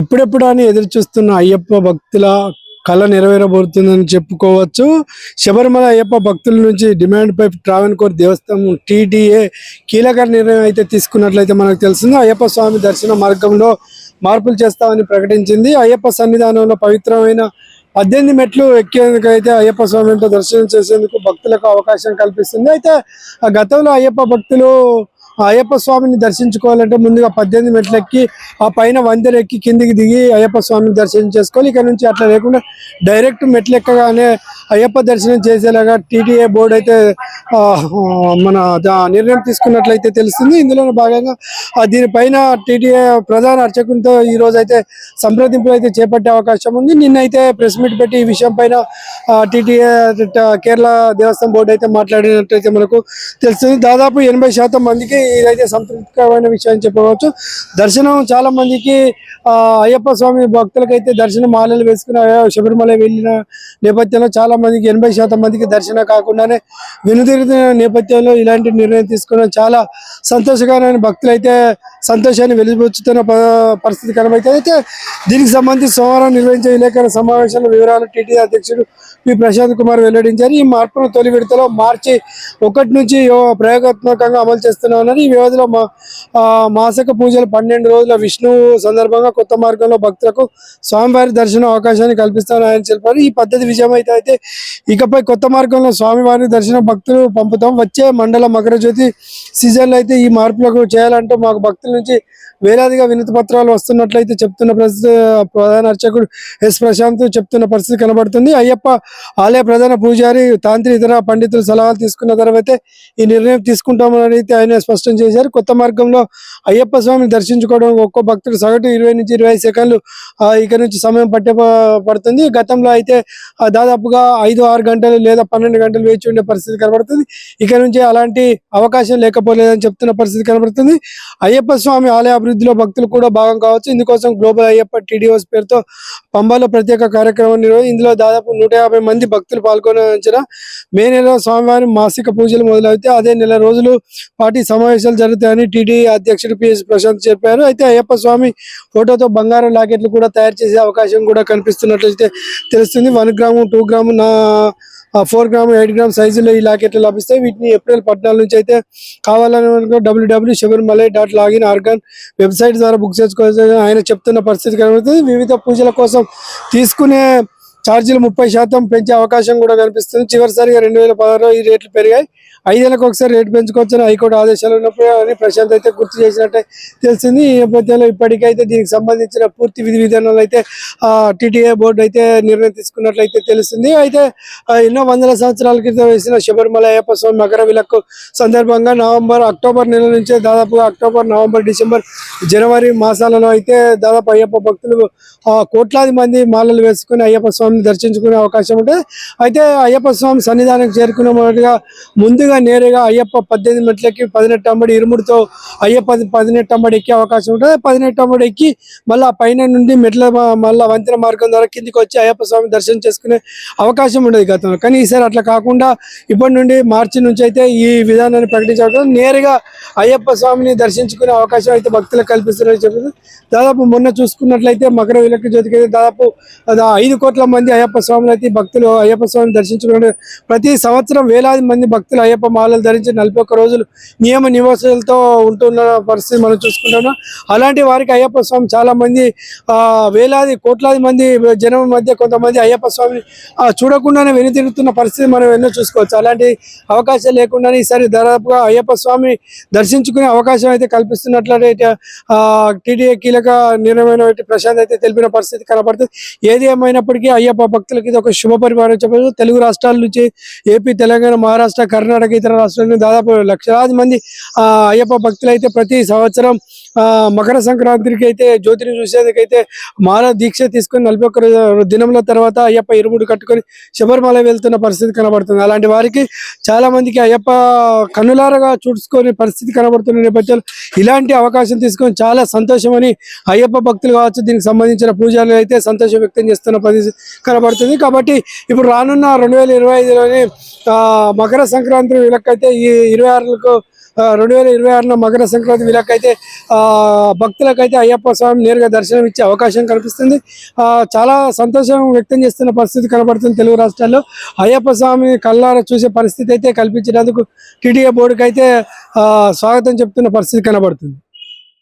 ఎప్పుడెప్పుడని అని ఎదురు చూస్తున్న అయ్యప్ప భక్తుల కళ నెరవేరబోతుందని చెప్పుకోవచ్చు. శబరిమల అయ్యప్ప భక్తుల నుంచి డిమాండ్ పై ట్రావెన్ దేవస్థానం టీడీఏ కీలక నిర్ణయం అయితే తీసుకున్నట్లయితే మనకు తెలిసింది అయ్యప్ప స్వామి దర్శన మార్గంలో మార్పులు చేస్తామని ప్రకటించింది. అయ్యప్ప సన్నిధానంలో పవిత్రమైన పద్దెనిమిది మెట్లు ఎక్కేందుకు అయితే అయ్యప్ప స్వామి దర్శనం చేసేందుకు భక్తులకు అవకాశం కల్పిస్తుంది. అయితే ఆ గతంలో అయ్యప్ప భక్తులు అయ్యప్ప స్వామిని దర్శించుకోవాలంటే ముందుగా పద్దెనిమిది మెట్లు ఎక్కి ఆ పైన వందెలు ఎక్కి కిందికి దిగి అయ్యప్ప స్వామిని దర్శనం చేసుకోవాలి. ఇక్కడ నుంచి అట్లా లేకుండా డైరెక్ట్ మెట్లు ఎక్కగానే అయ్యప్ప దర్శనం చేసేలాగా టీటీఏ బోర్డు అయితే ఆ, మన నిర్ణయం తీసుకున్నట్లయితే తెలుస్తుంది. ఇందులో భాగంగా దీనిపైన టీటీఏ ప్రధాన అర్చకునితో ఈ రోజు అయితే సంప్రదింపులు అయితే చేపట్టే అవకాశం ఉంది. నిన్నైతే ప్రెస్ మీట్ పెట్టి ఈ విషయం పైన టీటీఏ కేరళ దేవస్థానం బోర్డు అయితే మాట్లాడినట్లయితే మనకు తెలుస్తుంది. దాదాపు ఎనభై శాతం మందికి ఇదైతే సంతృప్తికరమైన విషయం అని చెప్పవచ్చు. దర్శనం చాలా మందికి ఆ, అయ్యప్ప స్వామి భక్తులకైతే దర్శనం మాలలు వేసుకుని శబరిమల వెళ్ళిన నేపథ్యంలో చాలా మందికి ఎనభై శాతం మందికి దర్శనం కాకుండానే వెనుదిరిగిన నేపథ్యంలో ఇలాంటి నిర్ణయం తీసుకోవడం చాలా సంతోషకరమైన భక్తులు అయితే సంతోషాన్ని వెలిబుచ్చుతున్న పరిస్థితి కనబైతే అయితే దీనికి సంబంధించి సోమవారం నిర్వహించే విలేకరుల సమావేశంలో వివరాలు టీటీడీ అధ్యక్షుడు పి. ప్రశాంత్ కుమార్ వెల్లడించారు. ఈ మార్పును తొలి విడతలో మార్చి ఒకటి నుంచి ప్రయోగాత్మకంగా అమలు చేస్తున్నామని ఈ వ్యవధిలో మా ఆ, మాసక పూజలు పన్నెండు రోజుల విష్ణు సందర్భంగా కొత్త మార్గంలో భక్తులకు స్వామివారి దర్శనం అవకాశాన్ని కల్పిస్తారని ఆయన తెలిపారు ఈ పద్ధతి విజయం అయితే అయితే ఇకపై కొత్త మార్గంలో స్వామివారి దర్శనం భక్తులు పంపుతాం. వచ్చే మండల మకర జ్యోతి సీజన్లో అయితే ఈ మార్పులకు చేయాలంటూ మాకు భక్తుల నుంచి వేలాదిగా వినతి పత్రాలు వస్తున్నట్లయితే చెప్తున్న పరిస్థితి ప్రధాన అర్చకుడు ఎస్ ప్రశాంత్ చెప్తున్న పరిస్థితి కనబడుతుంది. అయ్యప్ప ఆలయ ప్రధాన పూజారి తాంత్రి ఇతర పండితుల సలహాలు తీసుకున్న తర్వాతే ఈ నిర్ణయం తీసుకుంటామని అయితే ఆయన స్పష్టం చేశారు. కొత్త మార్గంలో అయ్యప్ప స్వామిని దర్శించుకోవడం ఒక్కో భక్తుడు సగటు ఇరవై నుంచి ఇరవై సెకండ్లు ఇక్కడ ఇక నుంచి సమయం పట్టే పడుతుంది. గతంలో అయితే దాదాపుగా ఐదు ఆరు గంటలు లేదా పన్నెండు గంటలు వేచి ఉండే పరిస్థితి కనబడుతుంది. ఇక నుంచి అలాంటి అవకాశం లేకపోలేదని చెప్తున్న పరిస్థితి కనబడుతుంది. అయ్యప్ప స్వామి ఆలయ అభివృద్ధిలో భక్తులు కూడా భాగం కావచ్చు. ఇందుకోసం గ్లోబల్ అయ్యప్ప టీడీఓస్ పేరుతో పంబాలో ప్రత్యేక కార్యక్రమం నిర్వహించి ఇందులో దాదాపు నూట యాభై మంది భక్తులు పాల్గొనే మే నెలలో స్వామివారి మాసిక పూజలు మొదలవుతాయి. అదే నెల రోజులు పార్టీ సమావేశాలు జరుగుతాయని టీడీ అధ్యక్షుడు పిఎస్ ప్రశాంత్ చెప్పారు. అయితే అయ్యప్ప స్వామి ఫోటోతో బంగారం లాకెట్లు కూడా తయారు చేసే అవకాశం కూడా కనిపిస్తున్నట్లయితే తెలుస్తుంది. వన్ గ్రాము టూ గ్రాము నా ఫోర్ గ్రామ్ ఎయిట్ గ్రామ్ సైజులో ఈ లాకెట్లు లభిస్తాయి. వీటిని ఏప్రిల్ పద్నాలుగు నుంచి అయితే కావాలని డబ్ల్యూడబ్ల్యూ శబరిమలై డాట్ లాగిన్ ఆర్గాన్ వెబ్సైట్ ద్వారా బుక్ చేసుకోవచ్చు. ఆయన చెప్తున్న పరిస్థితి కనబడుతుంది. వివిధ పూజల కోసం తీసుకునే ఛార్జీలు ముప్పై శాతం పెంచే అవకాశం కూడా కనిపిస్తుంది. చివరిసారిగా రెండు వేల పదహారులో ఈ రేట్లు పెరిగాయి. ఐదేళ్ళకు ఒకసారి రేటు పెంచుకోవచ్చని హైకోర్టు ఆదేశాలు ఉన్నప్పుడు అని ప్రశాంత్ అయితే గుర్తు చేసినట్టే తెలిసింది. ఈ నేపథ్యంలో ఇప్పటికైతే దీనికి సంబంధించిన పూర్తి విధి విధానాలు అయితే టీటీఏ బోర్డు అయితే నిర్ణయం తీసుకున్నట్లయితే తెలుస్తుంది. అయితే ఎన్నో వందల సంవత్సరాల క్రితం వేసిన శబరిమల అయ్యప్ప స్వామి మకర విలక్కు సందర్భంగా నవంబర్ అక్టోబర్ నెల నుంచే దాదాపుగా అక్టోబర్ నవంబర్ డిసెంబర్ జనవరి మాసాలలో అయితే దాదాపు అయ్యప్ప భక్తులు ఆ, కోట్లాది మంది మాలలు వేసుకుని అయ్యప్ప స్వామి స్వామిని దర్శించుకునే అవకాశం ఉంటుంది అయితే అయ్యప్ప స్వామి సన్నిధానం చేరుకునే మొదటిగా ముందుగా నేరుగా అయ్యప్ప పద్దెనిమిది మెట్లకి పదినెట్టు అమ్మడి ఇరుముడితో అయ్యప్ప పదినెట్టు అమ్మడి ఎక్కే అవకాశం ఉంటుంది. పదినెట్టు అమ్మడి ఎక్కి మళ్ళీ పైన నుండి మెట్ల మళ్ళీ వంతెన మార్గం ద్వారా కిందికి వచ్చి అయ్యప్ప స్వామి దర్శనం చేసుకునే అవకాశం ఉండేది గతంలో. కానీ ఈసారి అట్లా కాకుండా ఇప్పటి నుండి మార్చి నుంచి అయితే ఈ విధానాన్ని ప్రకటించడం నేరుగా అయ్యప్ప స్వామిని దర్శించుకునే అవకాశం అయితే భక్తులకు కల్పిస్తున్నారని చెప్పింది దాదాపు మొన్న చూసుకున్నట్లయితే మకర విలక్కి జ్యోతికి అయితే దాదాపు ఐదు కోట్ల మంది అయ్యప్ప స్వామిని అయితే భక్తులు అయ్యప్ప స్వామిని దర్శించుకునే ప్రతి సంవత్సరం వేలాది మంది భక్తులు అయ్యప్ప మాలలు ధరించి నలభై ఒక్క రోజులు నియమ నివాసాలతో ఉంటున్న పరిస్థితి మనం చూసుకుంటున్నాం అలాంటి వారికి అయ్యప్ప స్వామి చాలా మంది ఆ, వేలాది కోట్లాది మంది జనం మధ్య కొంతమంది అయ్యప్ప స్వామిని చూడకుండానే వెనుతిరుగుతున్న పరిస్థితి మనం ఎన్నో చూసుకోవచ్చు. అలాంటి అవకాశం లేకుండానే ఈసారి దాదాపుగా అయ్యప్ప స్వామి దర్శించుకునే అవకాశం అయితే కల్పిస్తున్నట్లయితే టీడీఏ కీలక నిర్ణయమైన ప్రశాంత్ అయితే తెలిపిన పరిస్థితి కనబడుతుంది. ఏది ఏమైనప్పటికీ అయ్యప్ప అయ్యప్ప భక్తులకి ఇది ఒక శుభ పరిమాణం చెప్పచ్చు. తెలుగు రాష్ట్రాల నుంచి ఏపీ తెలంగాణ మహారాష్ట్ర కర్ణాటక ఇతర రాష్ట్రాల నుంచి దాదాపు లక్షలాది మంది ఆ, అయ్యప్ప భక్తులు అయితే ప్రతి సంవత్సరం మకర సంక్రాంతికి అయితే జ్యోతిని చూసేందుకైతే మాల దీక్ష తీసుకొని నలభై ఒక్క దినముల తర్వాత అయ్యప్ప ఇరుముడు కట్టుకొని శబరిమల వెళ్తున్న పరిస్థితి కనబడుతుంది. అలాంటి వారికి చాలా మందికి అయ్యప్ప కన్నులారగా చూసుకొని పరిస్థితి కనబడుతున్న నేపథ్యంలో ఇలాంటి అవకాశం తీసుకొని చాలా సంతోషమని అయ్యప్ప భక్తులు కావచ్చు దీనికి సంబంధించిన పూజలు అయితే సంతోషం వ్యక్తం చేస్తున్న పరిస్థితి కనబడుతుంది. కాబట్టి ఇప్పుడు రానున్న రెండు వేల ఇరవై ఐదులోని మకర సంక్రాంతి వీళ్ళకైతే ఈ ఇరవై ఆరులకు రెండు వేల ఇరవై ఆరులో మకర సంక్రాంతి వీళ్ళకైతే ఆ, భక్తులకైతే అయ్యప్ప స్వామి నేరుగా దర్శనం ఇచ్చే అవకాశం కనిపిస్తుంది ఆ, చాలా సంతోషం వ్యక్తం చేస్తున్న పరిస్థితి కనబడుతుంది తెలుగు రాష్ట్రాల్లో. అయ్యప్ప స్వామి కళ్ళారా చూసే పరిస్థితి అయితే కల్పించినందుకు టీడీఏ బోర్డుకైతే ఆ, స్వాగతం చెప్తున్న పరిస్థితి కనబడుతుంది.